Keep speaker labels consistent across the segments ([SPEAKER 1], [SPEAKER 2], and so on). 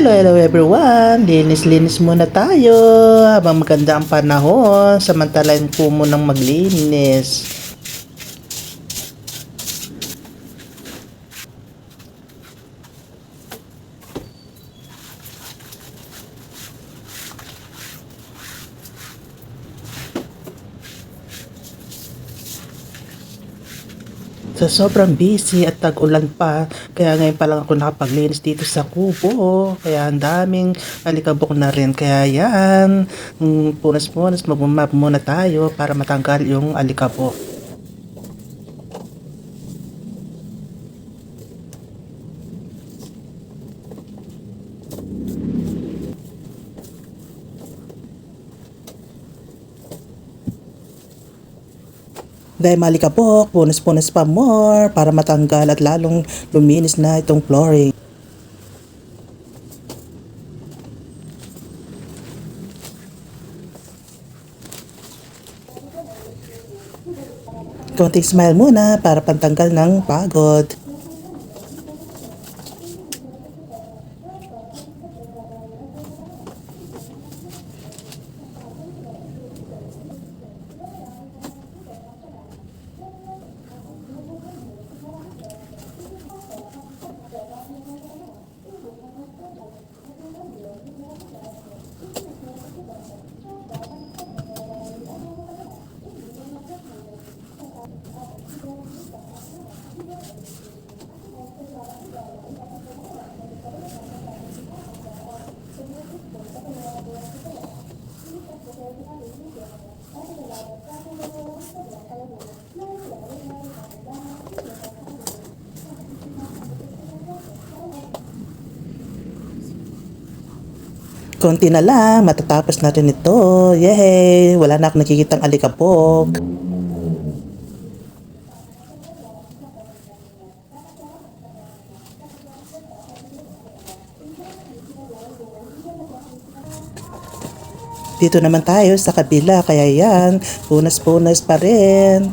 [SPEAKER 1] Hello, hello everyone! Linis-linis muna tayo habang maganda ang panahon. Samantalain ko munang maglinis. Sa sobrang busy at tag-ulan pa, kaya ngayon pa lang ako nakapaglinis dito sa kubo. Kaya ang daming alikabok na rin. Kaya yan, mm, punas-punas, mag-map muna tayo para matanggal yung alikabok. Dahil malikabok, punas-punas pa more para matanggal at lalong luminis na itong flooring. Konting smile muna para pantanggal ng pagod. Konti na lang, matatapos na rin ito. Yay! Wala na akong nakikitang alikabok. Dito naman tayo sa kabila, kaya yan, punas-punas pa rin.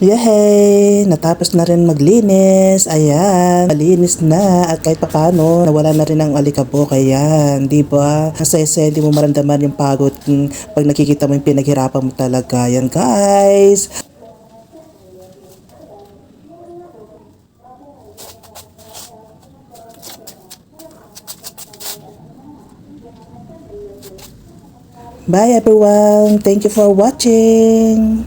[SPEAKER 1] Yehey! Natapos na rin maglinis. Ayan, malinis na. At kahit papano, nawala na rin ang alikabok. Ayan, di ba? Kasi hindi mo maramdaman yung pagod mm, pag nakikita mo yung pinaghirapan mo talaga. Ayan, guys. Bye everyone. Thank you for watching.